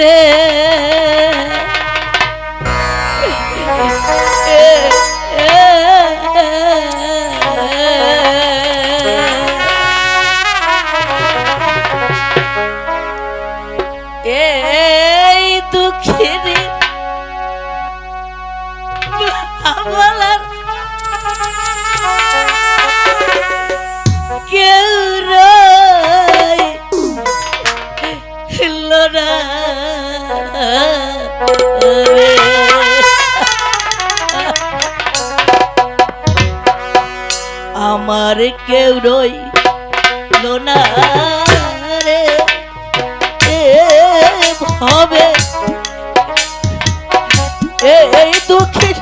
রে আমার কেউ রই হবে এই দুঃখের